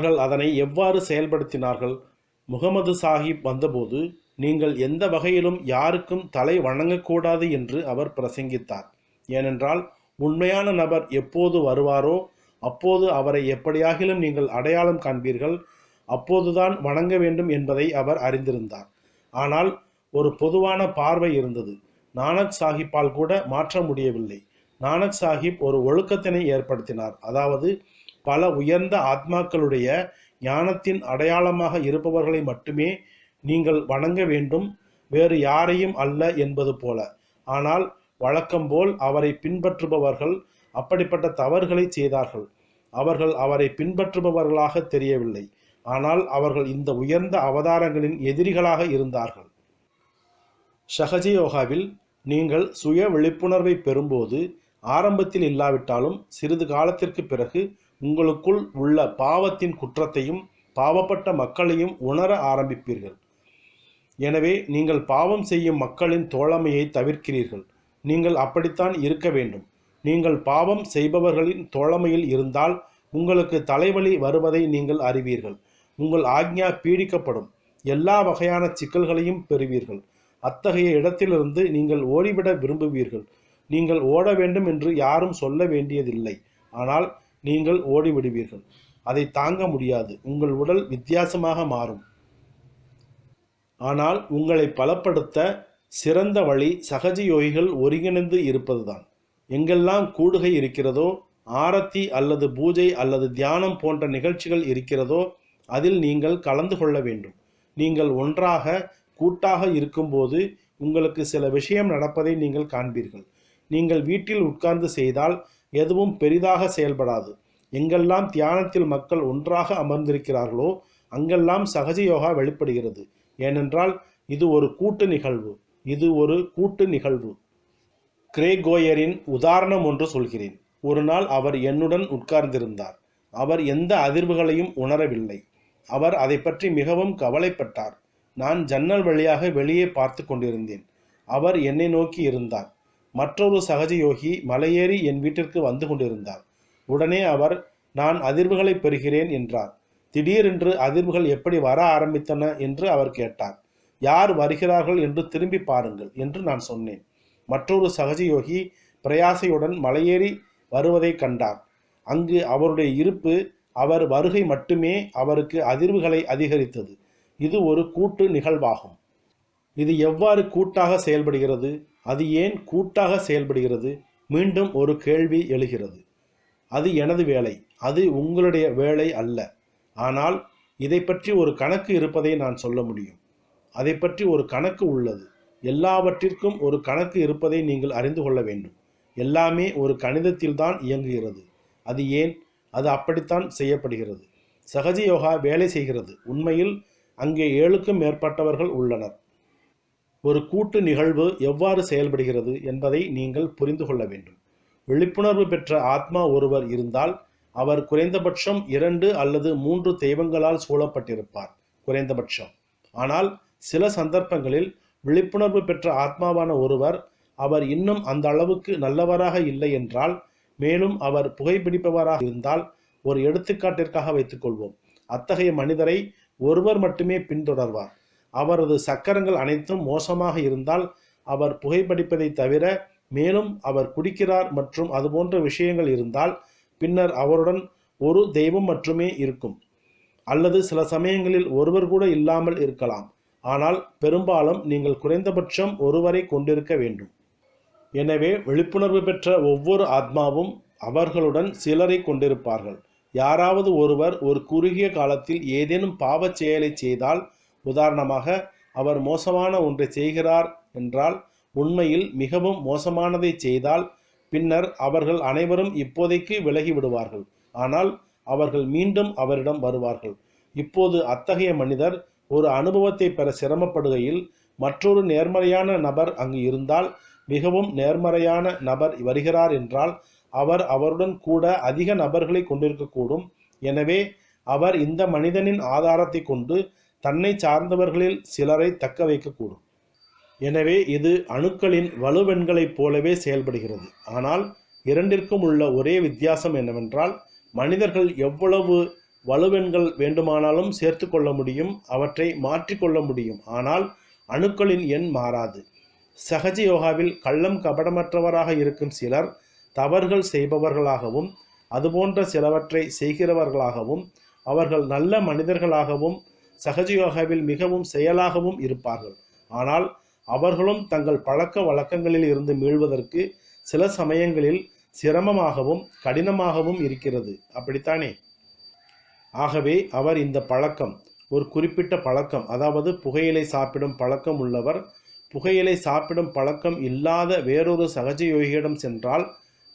அவர்கள் அதனை எவ்வாறு செயல்படுத்தினார்கள்? முகமது சாஹிப் வந்தபோது நீங்கள் எந்த வகையிலும் யாருக்கும் தலை வணங்கக்கூடாது என்று அவர் பிரசங்கித்தார். ஏனென்றால் உண்மையான நபர் எப்போது வருவாரோ அப்போது அவரை எப்படியாகிலும் நீங்கள் அடையாளம் காண்பீர்கள் அப்போதுதான் வணங்க வேண்டும் என்பதை அவர் அறிந்திருந்தார். ஆனால் ஒரு பொதுவான பார்வை இருந்தது. நானக் சாஹிப்பால் கூட மாற்ற முடியவில்லை. நானக் சாஹிப் ஒரு ஒழுக்கத்தினை ஏற்படுத்தினார். அதாவது பல உயர்ந்த ஆத்மாக்களுடைய ஞானத்தின் அடையாளமாக இருப்பவர்களை மட்டுமே நீங்கள் வணங்க வேண்டும். வேறு யாரையும் அல்ல என்பது போல. ஆனால் வழக்கம்போல் அவரை பின்பற்றுபவர்கள் அப்படிப்பட்ட தவறுகளை செய்தார்கள். அவர்கள் அவரை பின்பற்றுபவர்களாக தெரியவில்லை. ஆனால் அவர்கள் இந்த உயர்ந்த அவதாரங்களின் எதிரிகளாக இருந்தார்கள். ஷஹஜியோகாவில் நீங்கள் சுய விழிப்புணர்வை பெறும்போது ஆரம்பத்தில் இல்லாவிட்டாலும் சிறிது காலத்திற்கு பிறகு உங்களுக்குள் உள்ள பாவத்தின் குற்றத்தையும் பாவப்பட்ட மக்களையும் உணர ஆரம்பிப்பீர்கள். எனவே நீங்கள் பாவம் செய்யும் மக்களின் தோழமையை தவிர்க்கிறீர்கள். நீங்கள் அப்படித்தான் இருக்க வேண்டும். நீங்கள் பாவம் செய்பவர்களின் தோழமையில் இருந்தால் உங்களுக்கு தலைவலி வருவதை நீங்கள் அறிவீர்கள். உங்கள் ஆக்ஞா பீடிக்கப்படும். எல்லா வகையான சிக்கல்களையும் பெறுவீர்கள். அத்தகைய இடத்திலிருந்து நீங்கள் ஓடிவிட விரும்புவீர்கள். நீங்கள் ஓட வேண்டும் என்று யாரும் சொல்ல வேண்டியதில்லை. ஆனால் நீங்கள் ஓடிவிடுவீர்கள். அதை தாங்க முடியாது. உங்கள் உடல் வித்தியாசமாக மாறும். ஆனால் உங்களை பலப்படுத்த சிறந்த வழி சகஜ யோகிகள் ஒருங்கிணைந்து இருப்பதுதான். எங்கெல்லாம் கூடுகை இருக்கிறதோ ஆரத்தி அல்லது பூஜை அல்லது தியானம் போன்ற நிகழ்ச்சிகள் இருக்கிறதோ அதில் நீங்கள் கலந்து கொள்ள வேண்டும். நீங்கள் ஒன்றாக கூட்டாக இருக்கும்போது உங்களுக்கு சில விஷயம் நடப்பதை நீங்கள் காண்பீர்கள். நீங்கள் வீட்டில் உட்கார்ந்து செய்தால் எதுவும் பெரிதாக செயல்படாது. எங்கெல்லாம் தியானத்தில் மக்கள் ஒன்றாக அமர்ந்திருக்கிறார்களோ அங்கெல்லாம் சகஜ யோகா வெளிப்படுகிறது. ஏனென்றால் இது ஒரு கூட்டு நிகழ்வு. இது ஒரு கூட்டு நிகழ்வு. கிரேகோயரின் உதாரணம் ஒன்று சொல்கிறேன். ஒரு நாள் அவர் என்னுடன் உட்கார்ந்திருந்தார். அவர் எந்த அதிர்வுகளையும் உணரவில்லை. அவர் அதை பற்றி மிகவும் கவலைப்பட்டார். நான் ஜன்னல் வழியாக வெளியே பார்த்து கொண்டிருந்தேன். அவர் என்னை நோக்கி இருந்தார். மற்றொரு சகஜ யோகி மலையேறி என் வீட்டிற்கு வந்து கொண்டிருந்தார் உடனே அவர் நான் அதிர்வுகளை பெறுகிறேன் என்றார். திடீரென்று அதிர்வுகள் எப்படி வர ஆரம்பித்தன? என்று அவர் கேட்டார். யார் வருகிறார்கள் என்று திரும்பி பாருங்கள் என்று நான் சொன்னேன். மற்றொரு சகஜ யோகி பிரயாசையுடன் மலையேறி வருவதை கண்டார். அங்கு அவருடைய இருப்பு அவர் வருகை மட்டுமே அவருக்கு அதிர்வுகளை அதிகரித்தது. இது ஒரு கூட்டு நிகழ்வாகும். இது எவ்வாறு கூட்டாக செயல்படுகிறது? அது ஏன் கூட்டாக செயல்படுகிறது? மீண்டும் ஒரு கேள்வி எழுகிறது. அது எனது வேலை அது உங்களுடைய வேலை அல்ல. ஆனால் இதை பற்றி ஒரு கணக்கு இருப்பதை நான் சொல்ல முடியும். அதை பற்றி ஒரு கணக்கு உள்ளது. எல்லாவற்றிற்கும் ஒரு கணக்கு இருப்பதை நீங்கள் அறிந்து கொள்ள வேண்டும். எல்லாமே ஒரு கணிதத்தில்தான் இயங்குகிறது. அது ஏன்? அது அப்படித்தான் செய்யப்படுகிறது. சகஜ யோகா வேலை செய்கிறது. உண்மையில் அங்கே ஏழுக்கும் மேற்பட்டவர்கள் உள்ளனர். ஒரு கூட்டு நிகழ்வு எவ்வாறு செயல்படுகிறது என்பதை நீங்கள் புரிந்து கொள்ள வேண்டும். விழிப்புணர்வு பெற்ற ஆத்மா ஒருவர் இருந்தால் அவர் குறைந்தபட்சம் இரண்டு அல்லது மூன்று தெய்வங்களால் சூழப்பட்டிருப்பார் குறைந்தபட்சம். ஆனால் சில சந்தர்ப்பங்களில் விழிப்புணர்வு பெற்ற ஆத்மாவான ஒருவர் அவர் இன்னும் அந்த அளவுக்கு நல்லவராக இல்லை என்றால் மேலும் அவர் புகைப்பிடிப்பவராக இருந்தால் ஒரு எடுத்துக்காட்டிற்காக வைத்துக்கொள்வோம். அத்தகைய மனிதரை ஒருவர் மட்டுமே பின்தொடர்வார். அவரது சக்கரங்கள் அனைத்தும் மோசமாக இருந்தால் அவர் புகைப்பிடிப்பதை தவிர மேலும் அவர் குடிக்கிறார் மற்றும் அதுபோன்ற விஷயங்கள் இருந்தால் பின்னர் அவருடன் ஒரு தெய்வம் மட்டுமே இருக்கும். அல்லது சில சமயங்களில் ஒருவர் கூட இல்லாமல் இருக்கலாம். ஆனால் பெரும்பாலும் நீங்கள் குறைந்தபட்சம் ஒருவரை கொண்டிருக்க வேண்டும். எனவே விழிப்புணர்வு பெற்ற ஒவ்வொரு ஆத்மாவும் அவர்களுடன் சிலரை கொண்டிருப்பார்கள். யாராவது ஒருவர் ஒரு குறுகிய காலத்தில் ஏதேனும் பாவச் செயலை செய்தால் உதாரணமாக அவர் மோசமான ஒன்றை செய்கிறார் என்றால் உண்மையில் மிகவும் மோசமானதை செய்தால் பின்னர் அவர்கள் அனைவரும் இப்போதைக்கு விலகி விடுவார்கள். ஆனால் அவர்கள் மீண்டும் அவரிடம் வருவார்கள். இப்போது அத்தகைய மனிதர் ஒரு அனுபவத்தை பெற சிரமப்படுகையில் மற்றொரு நேர்மறையான நபர் அங்கு இருந்தால் மிகவும் நேர்மறையான நபர் வருகிறார் என்றால் அவர் அவருடன் கூட அதிக நபர்களை கொண்டிருக்கக்கூடும். எனவே அவர் இந்த மனிதனின் ஆதாரத்தை கொண்டு தன்னை சார்ந்தவர்களில் சிலரை தக்க வைக்கக்கூடும். எனவே இது அணுக்களின் வலுவெண்களைப் போலவே செயல்படுகிறது. ஆனால் இரண்டிற்கும் உள்ள ஒரே வித்தியாசம் என்னவென்றால் மனிதர்கள் எவ்வளவு வலுவெண்கள் வேண்டுமானாலும் சேர்த்து கொள்ள முடியும் அவற்றை மாற்றிக்கொள்ள முடியும். ஆனால் அணுக்களின் எண் மாறாது. சகஜ யோகாவில் கள்ளம் கபடமற்றவராக இருக்கும் சிலர் தவறுகள் செய்பவர்களாகவும் அதுபோன்ற சிலவற்றை செய்கிறவர்களாகவும் அவர்கள் நல்ல மனிதர்களாகவும் சகஜ யோகாவில் மிகவும் செயலாகவும் இருப்பார்கள். ஆனால் அவர்களும் தங்கள் பழக்க வழக்கங்களில் இருந்து மீள்வதற்கு சில சமயங்களில் சிரமமாகவும் கடினமாகவும் இருக்கிறது. அப்படித்தானே? ஆகவே அவர் இந்த பழக்கம் ஒரு குறிப்பிட்ட பழக்கம் அதாவது புகையிலை சாப்பிடும் பழக்கம் உள்ளவர் புகையிலை சாப்பிடும் பழக்கம் இல்லாத வேறொரு சகஜ யோகியிடம் சென்றால்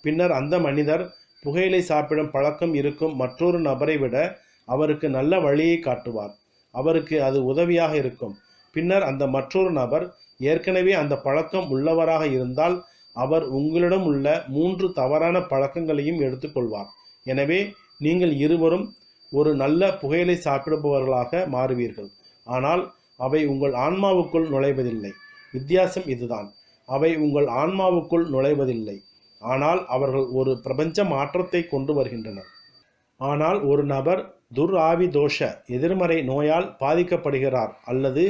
பின்னர் அந்த மனிதர் புகையிலை சாப்பிடும் பழக்கம் இருக்கும் மற்றொரு நபரை விட அவருக்கு நல்ல வழியை காட்டுவார். அவருக்கு அது உதவியாக இருக்கும். பின்னர் அந்த மற்றொரு நபர் ஏற்கனவே அந்த பழக்கம் உள்ளவராக இருந்தால் அவர் உங்களிடம் உள்ள மூன்று தவறான பழக்கங்களையும் எடுத்துக்கொள்வார். எனவே நீங்கள் இருவரும் ஒரு நல்ல புகையிலை சாப்பிடுபவர்களாக மாறுவீர்கள். ஆனால் அவை உங்கள் ஆன்மாவுக்குள் நுழைவதில்லை. வித்தியாசம் இதுதான். அவை உங்கள் ஆன்மாவுக்குள் நுழைவதில்லை. ஆனால் அவர்கள் ஒரு பிரபஞ்ச மாற்றத்தை கொண்டு வருகின்றனர். ஆனால் ஒரு நபர் துர் ஆவி தோஷ எதிர்மறை நோயால் பாதிக்கப்படுகிறார் அல்லது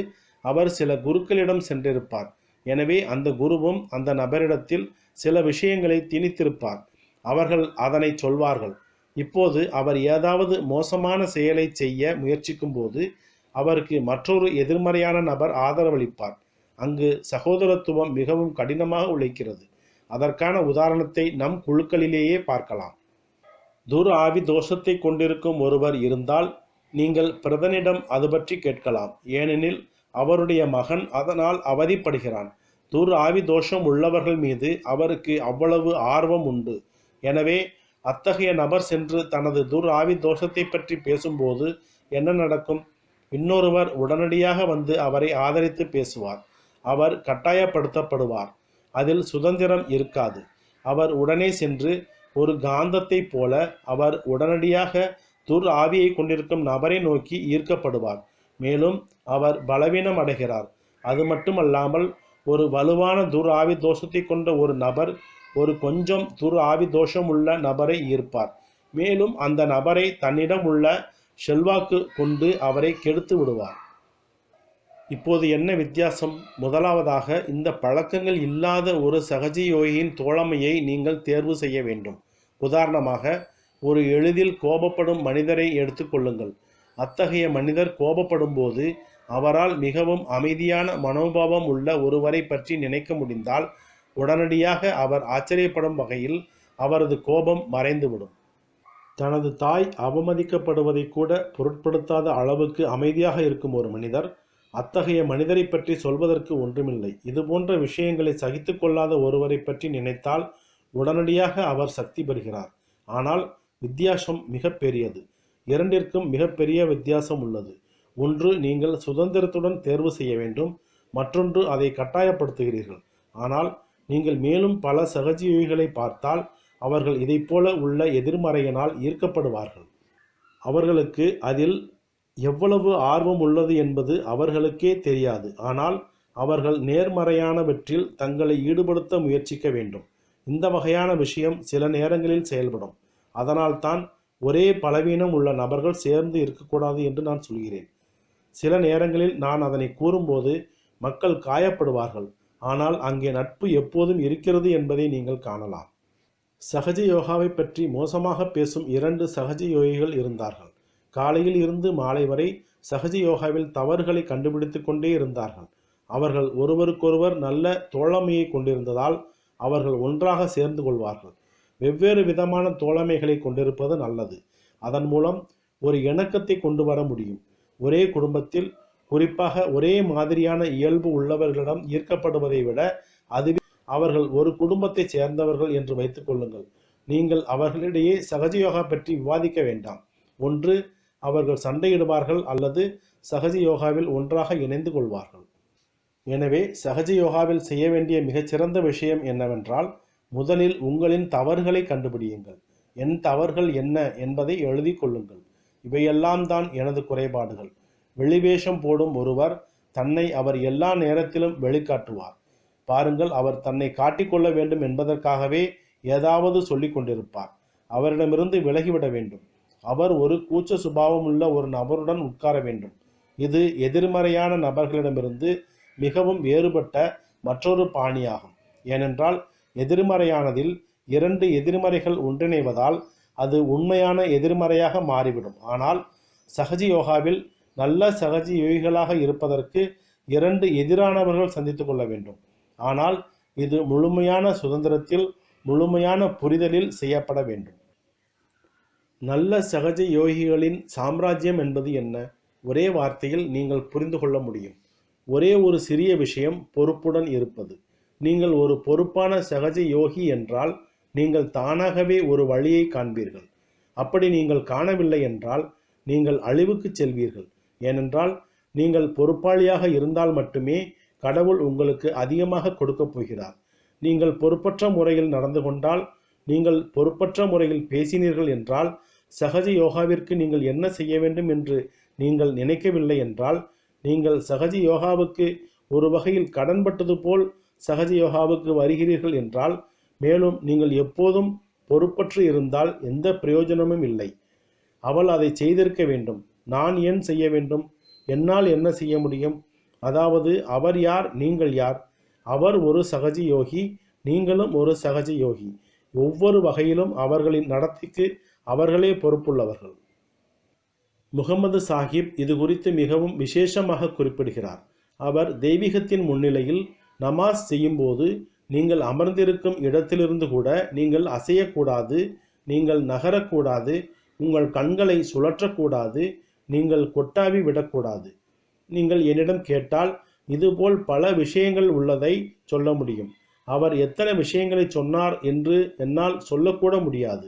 அவர் சில குருக்களிடம் சென்றிருப்பார். எனவே அந்த குருவும் அந்த நபரிடத்தில் சில விஷயங்களை திணித்திருப்பார். அவர்கள் அதனை சொல்வார்கள். இப்போது அவர் ஏதாவது மோசமான செயலை செய்ய முயற்சிக்கும்போது அவருக்கு மற்றொரு எதிர்மறையான நபர் ஆதரவளிப்பார். அங்கு சகோதரத்துவம் மிகவும் கடினமாக உழைக்கிறது. அதற்கான உதாரணத்தை நம் குழுக்களிலேயே பார்க்கலாம். துர் ஆவி தோஷத்தை கொண்டிருக்கும் ஒருவர் இருந்தால் நீங்கள் பிரதனிடம் அது பற்றி கேட்கலாம். ஏனெனில் அவருடைய மகன் அதனால் அவதிப்படுகிறான். துர் ஆவி தோஷம் உள்ளவர்கள் மீது அவருக்கு அவ்வளவு ஆர்வம் உண்டு. எனவே அத்தகைய நபர் சென்று தனது துர் ஆவி தோஷத்தை பற்றி பேசும்போது என்ன நடக்கும்? இன்னொருவர் உடனடியாக வந்து அவரை ஆதரித்து பேசுவார். அவர் கட்டாயப்படுத்தப்படுவார். அதில் சுதந்திரம் இருக்காது. அவர் உடனே சென்று ஒரு காந்தத்தைப் போல அவர் உடனடியாக துர் ஆவியை கொண்டிருக்கும் நபரை நோக்கி ஈர்க்கப்படுவார். மேலும் அவர் பலவீனம் அடைகிறார். அது மட்டுமல்லாமல் ஒரு வலுவான துர் ஆவி தோஷத்தை கொண்ட ஒரு நபர் ஒரு கொஞ்சம் துர் ஆவி தோஷம் உள்ள நபரை ஈர்ப்பார். மேலும் அந்த நபரை தன்னிடம் உள்ள செல்வாக்கு கொண்டு அவரை கெடுத்து விடுவார். இப்போது என்ன வித்தியாசம்? முதலாவதாக இந்த பழக்கங்கள் இல்லாத ஒரு சகஜயோகியின் தோழமையை நீங்கள் தேர்வு செய்ய வேண்டும். உதாரணமாக ஒரு எளிதில் கோபப்படும் மனிதரை எடுத்துக்கொள்ளுங்கள் அத்தகைய மனிதர் கோபப்படும் போது அவரால் மிகவும் அமைதியான மனோபாவம் உள்ள ஒருவரை பற்றி நினைக்க முடிந்தால் உடனடியாக அவர் ஆச்சரியப்படும் வகையில் அவரது கோபம் மறைந்துவிடும். தனது தாய் அவமதிக்கப்படுவதை கூட பொருட்படுத்தாத அளவுக்கு அமைதியாக இருக்கும் ஒரு மனிதர் அத்தகைய மனிதரை பற்றி சொல்வதற்கு ஒன்றுமில்லை. இதுபோன்ற விஷயங்களை சகித்து கொள்ளாத ஒருவரை பற்றி நினைத்தால் உடனடியாக அவர் சக்தி பெறுகிறார். ஆனால் வித்தியாசம் மிக பெரியது இரண்டிற்கும் மிகப்பெரிய வித்தியாசம் உள்ளது. ஒன்று நீங்கள் சுதந்திரத்துடன் தேர்வு செய்ய வேண்டும். மற்றொன்று அதை கட்டாயப்படுத்துகிறீர்கள். ஆனால் நீங்கள் மேலும் பல சகஜீவிகளை பார்த்தால் அவர்கள் இதைப்போல உள்ள எதிர்மறையினால் ஈர்க்கப்படுவார்கள். அவர்களுக்கு அதில் எவ்வளவு ஆர்வம் உள்ளது என்பது அவர்களுக்கே தெரியாது. ஆனால் அவர்கள் நேர்மறையானவற்றில் தங்களை ஈடுபடுத்த முயற்சிக்க வேண்டும். இந்த வகையான விஷயம் சில நேரங்களில் செயல்படும். அதனால்தான் ஒரே பலவீனம் உள்ள நபர்கள் சேர்ந்து இருக்கக்கூடாது என்று நான் சொல்கிறேன். சில நேரங்களில் நான் அதனை கூறும்போது மக்கள் காயப்படுவார்கள். ஆனால் அங்கே நட்பு எப்போதும் இருக்கிறது என்பதை நீங்கள் காணலாம். சகஜ யோகாவை பற்றி மோசமாக பேசும் இரண்டு சகஜ யோகிகள் இருந்தார்கள். காலையில் இருந்து மாலை வரை சகஜ யோகாவில் தவறுகளை கண்டுபிடித்து கொண்டே இருந்தார்கள். அவர்கள் ஒருவருக்கொருவர் நல்ல தோழமையை கொண்டிருந்ததால் அவர்கள் ஒன்றாக சேர்ந்து கொள்வார்கள். வெவ்வேறு விதமான தோழமைகளை கொண்டிருப்பது நல்லது. அதன் மூலம் ஒரு இணக்கத்தை கொண்டு வர முடியும். ஒரே குடும்பத்தில் குறிப்பாக ஒரே மாதிரியான இயல்பு உள்ளவர்களிடம் ஈர்க்கப்படுவதை விட அதுவே அவர்கள் ஒரு குடும்பத்தைச் சேர்ந்தவர்கள் என்று வைத்துக் கொள்ளுங்கள். நீங்கள் அவர்களிடையே சகஜ யோகா பற்றி விவாதிக்க வேண்டாம். ஒன்று அவர்கள் சண்டையிடுவார்கள் அல்லது சகஜ யோகாவில் ஒன்றாக இணைந்து கொள்வார்கள். எனவே சகஜ யோகாவில் செய்ய வேண்டிய மிகச்சிறந்த விஷயம் என்னவென்றால் முதலில் உங்களின் தவறுகளை கண்டுபிடியுங்கள். என் தவறுகள் என்ன என்பதை எழுதி கொள்ளுங்கள். இவையெல்லாம் தான் எனது குறைபாடுகள். வெளிவேஷம் போடும் ஒருவர் தன்னை அவர் எல்லா நேரத்திலும் வெளிக்காட்டுவார். பாருங்கள் அவர் தன்னை காட்டிக்கொள்ள வேண்டும் என்பதற்காகவே ஏதாவது சொல்லிக் கொண்டிருப்பார். அவரிடமிருந்து விலகிவிட வேண்டும். அவர் ஒரு கூச்ச சுபாவம் உள்ள ஒரு நபருடன் உட்கார வேண்டும். இது எதிர்மறையான நபர்களிடமிருந்து மிகவும் வேறுபட்ட மற்றொரு பாணியாகும். ஏனென்றால் எதிர்மறையானதில் இரண்டு எதிர்மறைகள் ஒன்றிணைவதால் அது உண்மையான எதிர்மறையாக மாறிவிடும். ஆனால் சகஜி யோகாவில் நல்ல சகஜி யோகிகளாக இருப்பதற்கு இரண்டு எதிரானவர்கள் சந்தித்து கொள்ள வேண்டும். ஆனால் இது முழுமையான சுதந்திரத்தில் முழுமையான புரிதலில் செய்யப்பட வேண்டும். நல்ல சகஜ யோகிகளின் சாம்ராஜ்யம் என்பது என்ன? ஒரே வார்த்தையில் நீங்கள் புரிந்து கொள்ள முடியும். ஒரே ஒரு சிறிய விஷயம் பொறுப்புடன் இருப்பது. நீங்கள் ஒரு பொறுப்பான சகஜ யோகி என்றால் நீங்கள் தானாகவே ஒரு வழியை காண்பீர்கள். அப்படி நீங்கள் காணவில்லை என்றால் நீங்கள் அழிவுக்கு செல்வீர்கள். ஏனென்றால் நீங்கள் பொறுப்பாளியாக இருந்தால் மட்டுமே கடவுள் உங்களுக்கு அதிகமாக கொடுக்கப் போகிறார். நீங்கள் பொறுப்பற்ற முறையில் நடந்து கொண்டால் நீங்கள் பொறுப்பற்ற முறையில் பேசினீர்கள் என்றால் சகஜ யோகாவிற்கு நீங்கள் என்ன செய்ய வேண்டும் என்று நீங்கள் நினைக்கவில்லை என்றால் நீங்கள் சகஜ யோகாவுக்கு ஒரு வகையில் கடன்பட்டது போல் சகஜ யோகாவுக்கு வருகிறீர்கள் என்றால் மேலும் நீங்கள் எப்போதும் பொறுப்பற்று இருந்தால் எந்த பிரயோஜனமும் இல்லை. அவள் அதை செய்திருக்க வேண்டும். நான் ஏன் செய்ய வேண்டும்? என்னால் என்ன செய்ய முடியும்? அதாவது அவர் யார்? நீங்கள் யார்? அவர் ஒரு சகஜ யோகி நீங்களும் ஒரு சகஜ யோகி. ஒவ்வொரு வகையிலும் அவர்களின் நடத்தைக்கு அவர்களே பொறுப்புள்ளவர்கள். முகமது சாஹிப் இது குறித்து மிகவும் விசேஷமாக குறிப்பிடுகிறார். அவர் தெய்வீகத்தின் முன்னிலையில் நமாஸ் செய்யும்போது நீங்கள் அமர்ந்திருக்கும் இடத்திலிருந்து கூட நீங்கள் அசையக்கூடாது நீங்கள் நகரக்கூடாது உங்கள் கண்களை சுழற்றக்கூடாது நீங்கள் கொட்டாவி விடக்கூடாது. நீங்கள் என்னிடம் கேட்டால் இதுபோல் பல விஷயங்கள் உள்ளதை சொல்ல முடியும். அவர் எத்தனை விஷயங்களை சொன்னார் என்று என்னால் சொல்லக்கூட முடியாது.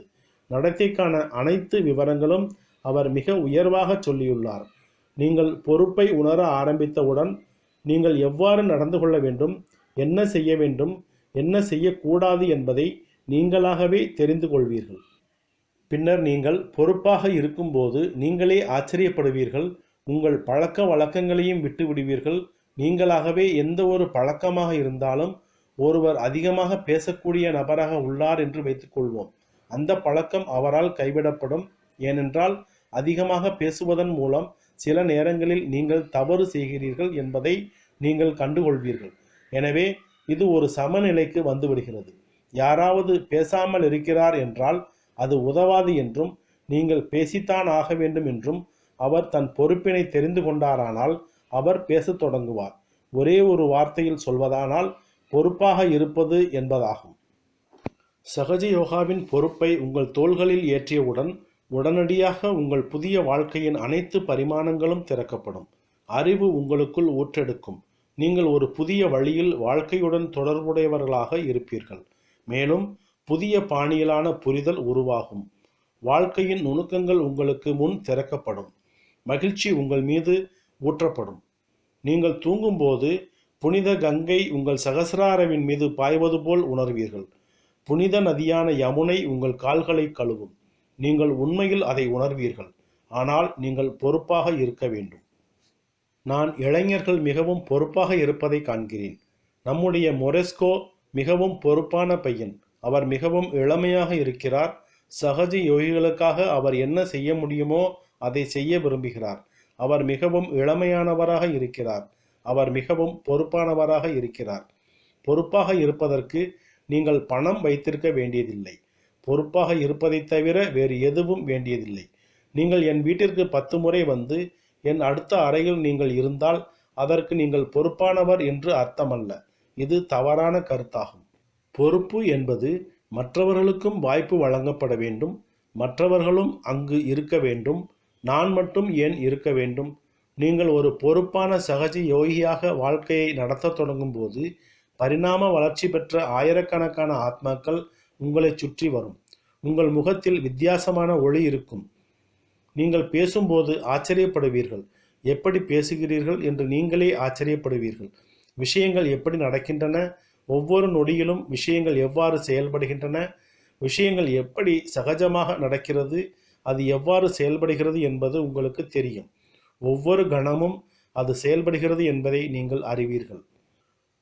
நடத்தைக்கான அனைத்து விவரங்களும் அவர் மிக உயர்வாக சொல்லியுள்ளார். நீங்கள் பொறுப்பை உணர ஆரம்பித்தவுடன் நீங்கள் எவ்வாறு நடந்து கொள்ள வேண்டும் என்ன செய்ய வேண்டும் என்ன செய்யக்கூடாது என்பதை நீங்களாகவே தெரிந்து கொள்வீர்கள். பின்னர் நீங்கள் பொறுப்பாக இருக்கும்போது நீங்களே ஆச்சரியப்படுவீர்கள். உங்கள் பழக்க வழக்கங்களையும் விட்டு விடுவீர்கள் நீங்களாகவே எந்த ஒரு பழக்கமாக இருந்தாலும் ஒருவர் அதிகமாக பேசக்கூடிய நபராக உள்ளார் என்று வைத்துக்கொள்வோம். அந்த பழக்கம் அவரால் கைவிடப்படும். ஏனென்றால் அதிகமாக பேசுவதன் மூலம் சில நேரங்களில் நீங்கள் தவறு செய்கிறீர்கள் என்பதை நீங்கள் கண்டுகொள்வீர்கள். எனவே இது ஒரு சமநிலைக்கு வந்துவிடுகிறது. யாராவது பேசாமல் இருக்கிறார் என்றால் அது உதவாது என்றும் நீங்கள் பேசித்தான் ஆக வேண்டும் என்றும் அவர் தன் பொறுப்பினை தெரிந்து கொண்டாரானால் அவர் பேசத் தொடங்குவார். ஒரே ஒரு வார்த்தையில் சொல்வதானால் பொறுப்பாக இருப்பது என்பதாகும். சகஜ யோகாவின் பொறுப்பை உங்கள் தோள்களில் ஏற்றியவுடன் உடனடியாக உங்கள் புதிய வாழ்க்கையின் அனைத்து பரிமாணங்களும் திறக்கப்படும். அறிவு உங்களுக்குள் ஊற்றெடுக்கும் நீங்கள் ஒரு புதிய வழியில் வாழ்க்கையுடன் தொடர்புடையவர்களாக இருப்பீர்கள். மேலும் புதிய பாணியிலான புரிதல் உருவாகும். வாழ்க்கையின் நுணுக்கங்கள் உங்களுக்கு முன் திறக்கப்படும். மகிழ்ச்சி உங்கள் மீது ஊற்றப்படும். நீங்கள் தூங்கும்போது புனித கங்கை உங்கள் சகசிராரவின் மீது பாய்வது போல் உணர்வீர்கள். புனித நதியான யமுனை உங்கள் கால்களை கழுவும். நீங்கள் உண்மையில் அதை உணர்வீர்கள். ஆனால் நீங்கள் பொறுப்பாக இருக்க வேண்டும். நான் இளைஞர்கள் மிகவும் பொறுப்பாக இருப்பதை காண்கிறேன். நம்முடைய மொரெஸ்கோ மிகவும் பொறுப்பான பையன். அவர் மிகவும் இளமையாக இருக்கிறார். சகஜ யோகிகளுக்காக அவர் என்ன செய்ய முடியுமோ அதை செய்ய விரும்புகிறார். அவர் மிகவும் இளமையானவராக இருக்கிறார். அவர் மிகவும் பொறுப்பானவராக இருக்கிறார். பொறுப்பாக இருப்பதற்கு நீங்கள் பணம் வைத்திருக்க வேண்டியதில்லை. பொறுப்பாக இருப்பதைத் தவிர வேறு எதுவும் வேண்டியதில்லை. நீங்கள் என் வீட்டிற்கு பத்து முறை வந்து என் அடுத்த அறையில் நீங்கள் இருந்தால் அதற்கு நீங்கள் பொறுப்பானவர் என்று அர்த்தமல்ல. இது தவறான கருத்தாகும். பொறுப்பு என்பது மற்றவர்களுக்கும் வாய்ப்பு வழங்கப்பட வேண்டும். மற்றவர்களும் அங்கு இருக்க வேண்டும். நான் மட்டும் ஏன் இருக்க வேண்டும்? நீங்கள் ஒரு பொறுப்பான சகஜ யோகியாக வாழ்க்கையை நடத்தத் தொடங்கும்போது பரிணாம வளர்ச்சி பெற்ற ஆயிரக்கணக்கான ஆத்மாக்கள் உங்களை சுற்றி வரும். உங்கள் முகத்தில் வித்தியாசமான ஒளி இருக்கும். நீங்கள் பேசும்போது ஆச்சரியப்படுவீர்கள். எப்படி பேசுகிறீர்கள்? என்று நீங்களே ஆச்சரியப்படுவீர்கள். விஷயங்கள் எப்படி நடக்கின்றன? ஒவ்வொரு நொடியிலும் விஷயங்கள் எவ்வாறு செயல்படுகின்றன? விஷயங்கள் எப்படி சகஜமாக நடக்கிறது? அது எவ்வாறு செயல்படுகிறது என்பது உங்களுக்கு தெரியும். ஒவ்வொரு கணமும் அது செயல்படுகிறது என்பதை நீங்கள் அறிவீர்கள்.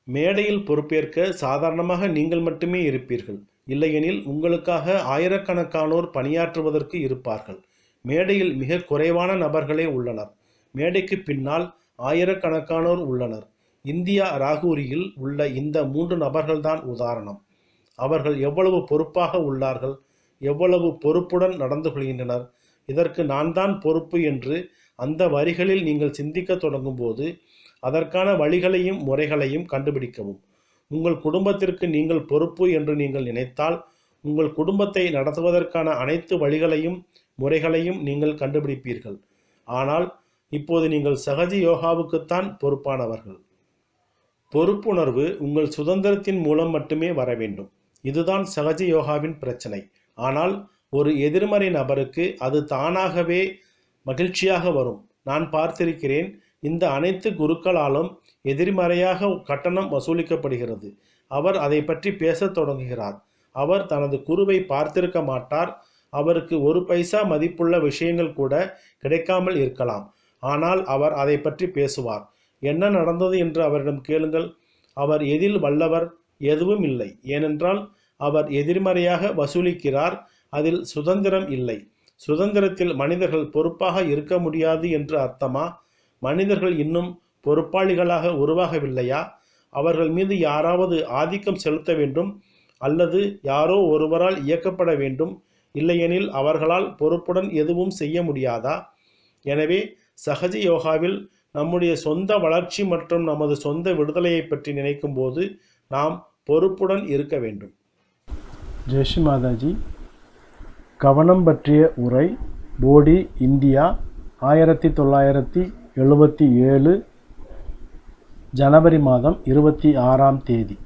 மேடையில் பொறுப்பேற்க சாதாரணமாக நீங்கள் மட்டுமே இருப்பீர்கள். இல்லையெனில் உங்களுக்காக ஆயிரக்கணக்கானோர் பணியாற்றுவதற்கு இருப்பார்கள். மேடையில் மிக குறைவான நபர்களே உள்ளனர். மேடைக்கு பின்னால் ஆயிரக்கணக்கானோர் உள்ளனர். இந்தியா ராகூரியில் உள்ள இந்த மூன்று நபர்கள்தான் உதாரணம். அவர்கள் எவ்வளவு பொறுப்பாக உள்ளார்கள் எவ்வளவு பொறுப்புடன் நடந்து கொள்கின்றனர் இதற்கு நான் தான் பொறுப்பு என்று அந்த வரிகளில் நீங்கள் சிந்திக்க தொடங்கும்போது அதற்கான வழிகளையும் முறைகளையும் கண்டுபிடிக்கவும். உங்கள் குடும்பத்திற்கு நீங்கள் பொறுப்பு என்று நீங்கள் நினைத்தால் உங்கள் குடும்பத்தை நடத்துவதற்கான அனைத்து வழிகளையும் முறைகளையும் நீங்கள் கண்டுபிடிப்பீர்கள். ஆனால் இப்போது நீங்கள் சகஜ யோகாவுக்குத்தான் பொறுப்பானவர்கள். பொறுப்புணர்வு உங்கள் சுதந்திரத்தின் மூலம் மட்டுமே வர வேண்டும். இதுதான் சகஜ யோகாவின் பிரச்சனை. ஆனால் ஒரு எதிர்மறை நபருக்கு அது தானாகவே மகிழ்ச்சியாக வரும். நான் பார்த்திருக்கிறேன் இந்த அனைத்து குருக்களாலும் எதிர்மறையாக கட்டணம் வசூலிக்கப்படுகிறது. அவர் அதை பற்றி பேசத் தொடங்குகிறார். அவர் தனது குருவை பார்த்திருக்க மாட்டார். அவருக்கு ஒரு பைசா மதிப்புள்ள விஷயங்கள் கூட கிடைக்காமல் இருக்கலாம். ஆனால் அவர் அதை பற்றி பேசுவார். என்ன நடந்தது? என்று அவரிடம் கேளுங்கள். அவர் எதில் வல்லவர்? எதுவும் இல்லை. ஏனென்றால் அவர் எதிர்மறையாக வசூலிக்கிறார். அதில் சுதந்திரம் இல்லை. சுதந்திரத்தில் மனிதர்கள் பொறுப்பாக இருக்க முடியாது என்று அர்த்தமா? மனிதர்கள் இன்னும் பொறுப்பாளிகளாக உருவாகவில்லையா? அவர்கள் மீது யாராவது ஆதிக்கம் செலுத்த வேண்டும் அல்லது யாரோ ஒருவரால் இயக்கப்பட வேண்டும்? இல்லையெனில் அவர்களால் பொறுப்புடன் எதுவும் செய்ய முடியாதா? எனவே சகஜ யோகாவில் நம்முடைய சொந்த வளர்ச்சி மற்றும் நமது சொந்த விடுதலையை பற்றி நினைக்கும்போது நாம் பொறுப்புடன் இருக்க வேண்டும். ஜெய்ஷி மாதாஜி. கவனம் பற்றிய உரை போடி இந்தியா ஆயிரத்தி தொள்ளாயிரத்தி எழுபத்தி ஏழு ஜனவரி மாதம் இருபத்தி ஆறாம் தேதி.